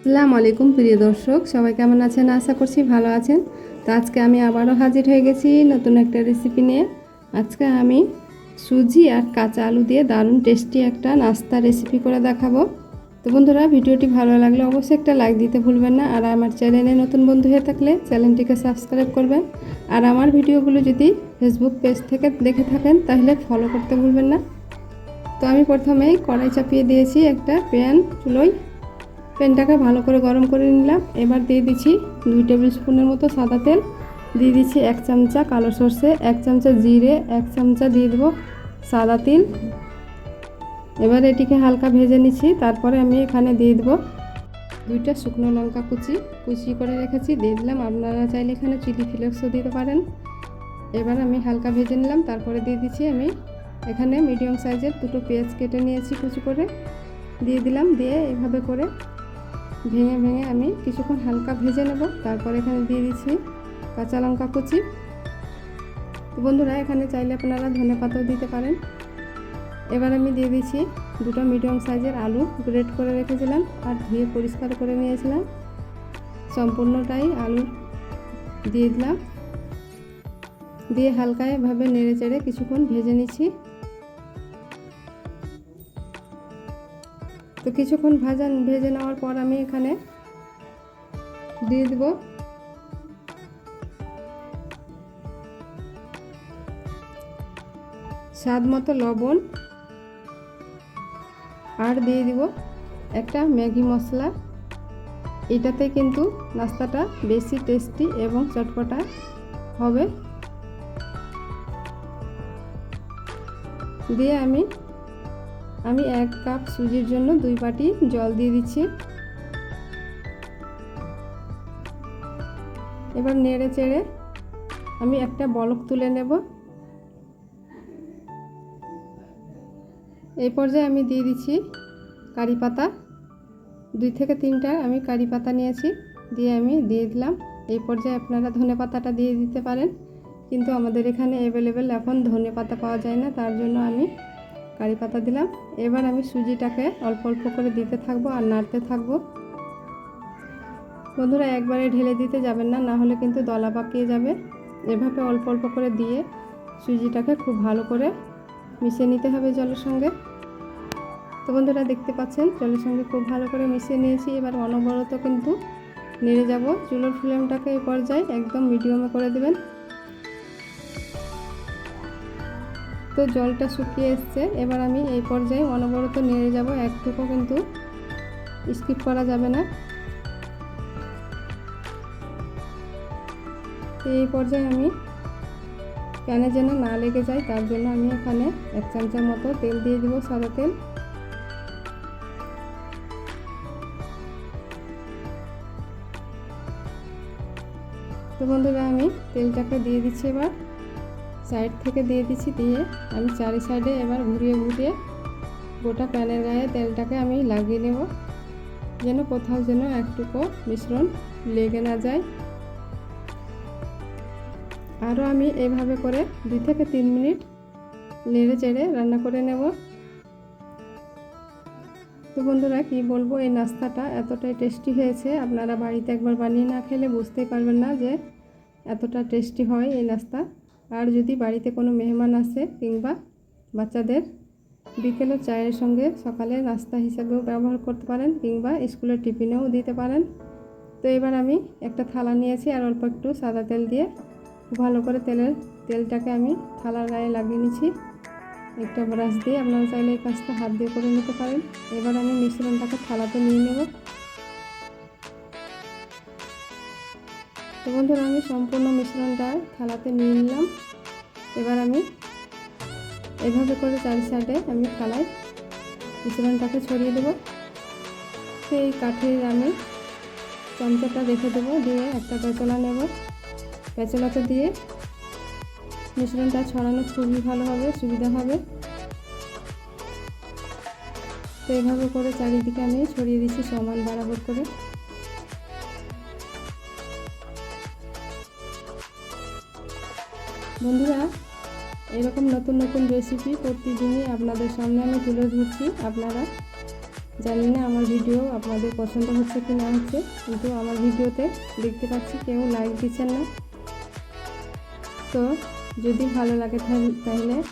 আসসালামু আলাইকুম, প্রিয় দর্শক। সবাই কেমন আছেন? আশা করছি ভালো আছেন। তো আজকে আমি আবারও হাজির হয়ে গেছি নতুন একটা রেসিপি নিয়ে। আজকে আমি সুজি আর কাঁচা আলু দিয়ে দারুণ টেস্টি একটা নাস্তা রেসিপি করে দেখাবো। তো বন্ধুরা, ভিডিওটি ভালো লাগলে অবশ্যই একটা লাইক দিতে ভুলবেন না। আর আমার চ্যানেলে নতুন বন্ধু হয়ে থাকলে চ্যানেলটিকে সাবস্ক্রাইব করবেন। আর আমার ভিডিওগুলো যদি ফেসবুক পেজ থেকে দেখে থাকেন, তাহলে ফলো করতে ভুলবেন না। তো আমি প্রথমেই কড়াই চাপিয়ে দিয়েছি একটা প্যান চুলোয়। প্যানটাকে ভালো করে গরম করে নিলাম। এবার দিয়ে দিচ্ছি দুই টেবিল স্পুনের মতো সাদা তেল। দিয়ে দিচ্ছি এক চামচা কালো সর্ষে, এক চামচা জিরে, এক চামচা দিয়ে দেবো সাদা তিল। এবার এটিকে হালকা ভেজে নিচ্ছি। তারপরে আমি এখানে দিয়ে দেবো দুইটা শুকনো লঙ্কা কুচি। কুচি করে রেখেছি, দিয়ে দিলাম। আপনারা চাইলে এখানে চিলি ফ্লেক্সও দিতে পারেন। এবার আমি হালকা ভেজে নিলাম। তারপরে দিয়ে দিচ্ছি আমি এখানে মিডিয়াম সাইজের দুটো পেঁয়াজ কেটে নিয়েছি কুচি করে। দিয়ে দিলাম, দিয়ে এইভাবে করে ভেঙে ভেঙে আমি কিছুক্ষণ হালকা ভেজে নেব, তারপর এখানে দিয়ে দিচ্ছি কাঁচা লঙ্কা কুচি। তো বন্ধুরা, এখানে চাইলে আপনারা ধনে পাতাও দিতে পারেন। এবার আমি দিয়ে দিচ্ছি দুটো মিডিয়াম সাইজের আলু, গ্রেট করে রেখেছিলাম আর ধুয়ে পরিষ্কার করে নিয়েছিলাম। সম্পূর্ণটাই আলু দিয়ে দিলাম। দিয়ে হালকা এভাবে নেড়ে চেড়ে কিছুক্ষণ ভেজে নিচ্ছি। তো কিছুক্ষণ ভাজা, ভেজে নেওয়ার পর আমি এখানে দিয়ে দেব। স্বাদ মতো লবণ। আর দিয়ে দিব একটা ম্যাগি মশলা। এটাতে কিন্তু নাস্তাটা বেশি টেস্টি এবং চটপটা হবে। দিয়ে আমি আমি এক কাপ সুজির জন্য দুই বাটি জল দিয়ে দিচ্ছি। এবার নেড়ে চেড়ে আমি একটা বলক তুলে নেব। এই পর্যায়ে আমি দিয়ে দিচ্ছি কারি পাতা। দুই থেকে তিনটা আমি কারি পাতা নিয়েছি, দিয়ে আমি দিয়ে দিলাম। এই পর্যায়ে আপনারা ধনে পাতাটা দিয়ে দিতে পারেন, কিন্তু আমাদের এখানে অ্যাভেলেবেল এখন ধনে পাতা পাওয়া যায় না, তার জন্য আমি কারি পাতা দিলাম। এবার আমি সুজিটাকে অল্প অল্প করে দিতে থাকব আর নাড়তে থাকব। বন্ধুরা, একবারে ঢেলে দিতে যাবেন না না হলে কিন্তু দলা পাকিয়ে যাবে। এভাবে অল্প অল্প করে দিয়ে সুজিটাকে খুব ভালো করে মিশিয়ে নিতে হবে জলের সঙ্গে। তো বন্ধুরা, দেখতে পাচ্ছেন, জলের সঙ্গে খুব ভালো করে মিশিয়ে নিয়েছি। এবার অনবরত কিন্তু নেড়ে যাব। চুলোর ফ্লেমটাকে এই পর্যায়ে একদম মিডিয়ামে করে দেবেন। তো জলটা শুকিয়ে এসছে। এবার আমি এই পর্যায়ে অনবরত নেড়ে যাব। একটুকু কিন্তু স্কিপ করা যাবে না। এই পর্যায়ে আমি প্যানে যেন না লেগে যায়, তার জন্য আমি এখানে এক চামচের মতো তেল দিয়ে দেবো, সাদা তেল। তো বন্ধুরা, আমি তেলটাকে দিয়ে দিচ্ছি এবার। সাইড থেকে দিয়ে দিচ্ছি দিয়ে আমি চারি সাইডে এবার ঘুরিয়ে ঘুরিয়ে গোটা প্যানের গায়ে তেলটাকে আমি লাগিয়ে নেব, যেন কোথাও যেন একটুকু মিশ্রণ লেগে না যায়। আরও আমি এভাবে করে দুই থেকে তিন মিনিট নেড়ে চেড়ে রান্না করে নেব। তো বন্ধুরা, কি বলব, এই নাস্তাটা এতটাই টেস্টি হয়েছে, আপনারা বাড়িতে একবার বানিয়ে না খেলে বুঝতেই পারবেন না যে এতটা টেস্টি হয় এই নাস্তা। আর যদি বাড়িতে কোনো মেহমান আসে কিংবা বাচ্চাদের বিকেলে চায়ের সঙ্গে সকালে নাস্তা হিসাবেও ব্যবহার করতে পারেন কিংবা স্কুলের টিফিনেও দিতে পারেন। তো এবার আমি একটা থালা নিয়েছি আর অল্প একটু সাদা তেল দিয়ে ভালো করে তেলের তেলটাকে আমি থালার গায়ে লাগিয়ে নিচ্ছি। একটা ব্রাশ দিয়ে আপনারা চাইলে এই কাজটা হাত দিয়ে করে নিতে পারেন। এবার আমি মিশ্রণটাকে থালাতে নিয়ে নেব। তো বন্ধুরা আমি সম্পূর্ণ মিশ্রণটা থালাতে নিয়ে নিলাম। এবার আমি এভাবে করে চারি সাইডে আমি থালায় মিশ্রণটাকে ছড়িয়ে দেবো। সেই কাঠের আমি চামচাটা রেখে দেবো, দিয়ে একটা পেঁচলা নেব। পেঁচলাতে দিয়ে মিশ্রণটা ছড়ানো খুবই ভালো হবে, সুবিধা হবে। তো এভাবে করে চারিদিকে আমি ছড়িয়ে দিচ্ছি সমান বরাবর করে। বন্ধুরা, এরকম নতুন নতুন রেসিপি প্রতিদিনই আপনাদের সামনে আমি তুলে ধরছি। আপনারা জানি না আমার ভিডিও আপনাদের পছন্দ হচ্ছে কি না হচ্ছে, কিন্তু আমার ভিডিওতে দেখতে পাচ্ছি কেউ লাইক দিচ্ছেন না। তো যদি ভালো লাগে তাহলে-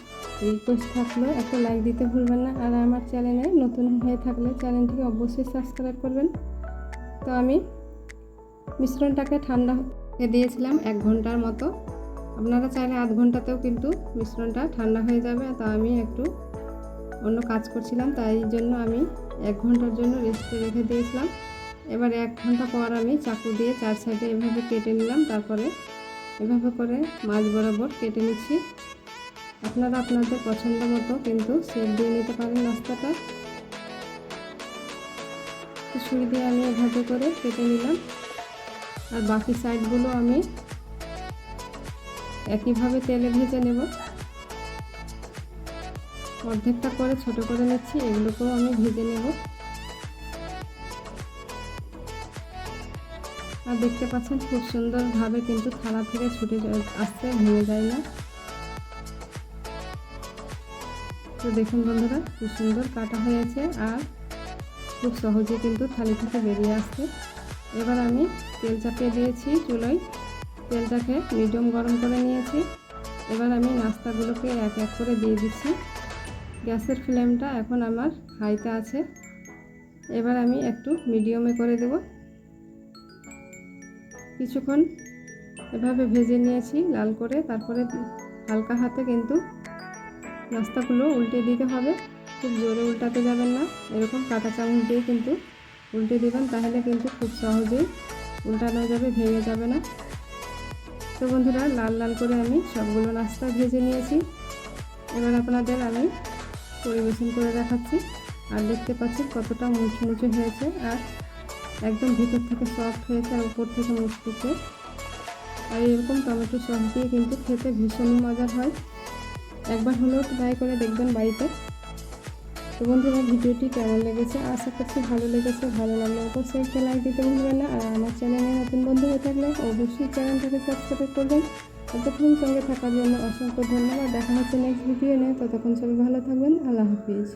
রিকোয়েস্ট থাকল, একটা লাইক দিতে ভুলবেন না। আর আমার চ্যানেলে নতুন হয়ে থাকলে চ্যানেলটিকে অবশ্যই সাবস্ক্রাইব করবেন। তো আমি মিশ্রণটাকে ঠান্ডা দিয়েছিলাম এক ঘণ্টার মতো। আপনারা চাইলে আধ ঘন্টাতেও কিন্তু মিশ্রণটা ঠান্ডা হয়ে যাবে, তা আমি একটু অন্য কাজ করছিলাম, তাই জন্য আমি এক ঘণ্টার জন্য রেস্টে রেখে দিয়েছিলাম। এবার এক ঘণ্টা পর আমি চাকু দিয়ে চার সাইডে এভাবে কেটে নিলাম, তারপরে এভাবে করে মাছ বরাবর কেটে নিচ্ছি। আপনারা আপনাদের পছন্দ মতো কিন্তু সেট দিয়ে নিতে পারেন নাস্তাটা ছুরি দিয়ে আমি এভাবে করে কেটে নিলাম। আর বাকি সাইডগুলো আমি একইভাবে তেলে ভেজে নেব। অর্ধেকটা করে ছোট করে নিচ্ছি, এগুলোকেও আমি ভেজে নেব। আর দেখতে পাচ্ছেন খুব সুন্দরভাবে কিন্তু থালা থেকে ছুটে আসছে ভেঙে যায় না। তো দেখুন বন্ধুরা, খুব সুন্দর কাটা হয়েছে আর খুব সহজে কিন্তু থালি থেকে বেরিয়ে আসছে। এবার আমি তেল চাপিয়ে দিয়েছি চুলোয়। তেলটাকে মিডিয়াম গরম করে নিয়েছি। এবার আমি নাস্তাগুলোকে এক এক করে দিয়ে দিচ্ছি। গ্যাসের ফ্লেমটা এখন আমার হাইতে আছে। এবার আমি একটু মিডিয়ামে করে দেব। কিছুক্ষণ এভাবে ভেজে নিয়েছি লাল করে। তারপরে হালকা হাতে কিন্তু নাস্তাগুলো উল্টে দিতে হবে। খুব জোরে উল্টাতে যাবেন না। এরকম কাঁটা চামচ দিয়ে কিন্তু উল্টে দেবেন, তাহলে কিন্তু খুব সহজেই উল্টানো যাবে, ভেঙে যাবে না। তো বন্ধুরা, লাল লাল করে আমি সবগুলো নাস্তা ভেজে নিয়েছি। এবার আপনাদের আমি পরিবেশন করে দেখাচ্ছি। আর দেখতে পাচ্ছি কতটা মুচমুচে হয়েছে আর একদম ভিতর থেকে সফট হয়েছে আর উপর থেকে মুচমুচে। আর এরকম টমেটো সস দিয়ে কিন্তু খেতে ভীষণই মজার হয়। একবার হলেও ট্রাই করে দেখবেন বাড়িতে। তো বন্ধুরা, ভিডিওটি কেমন লেগেছে? আশা করছি ভালো লেগেছে, ভালো লাগলে অবশ্যই একটা লাইক দিতে ভুলবেন না। আর আমার চ্যানেলে নতুন বন্ধু হয়ে থাকলে অবশ্যই চ্যানেলটাকে সাবস্ক্রাইব করবেন। ততক্ষণ সঙ্গে থাকার জন্য অসংখ্য ধন্যবাদ। দেখা হচ্ছে নেক্সট ভিডিও নিয়ে। ততক্ষণ সবাই ভালো থাকবেন। আল্লাহ হাফিজ।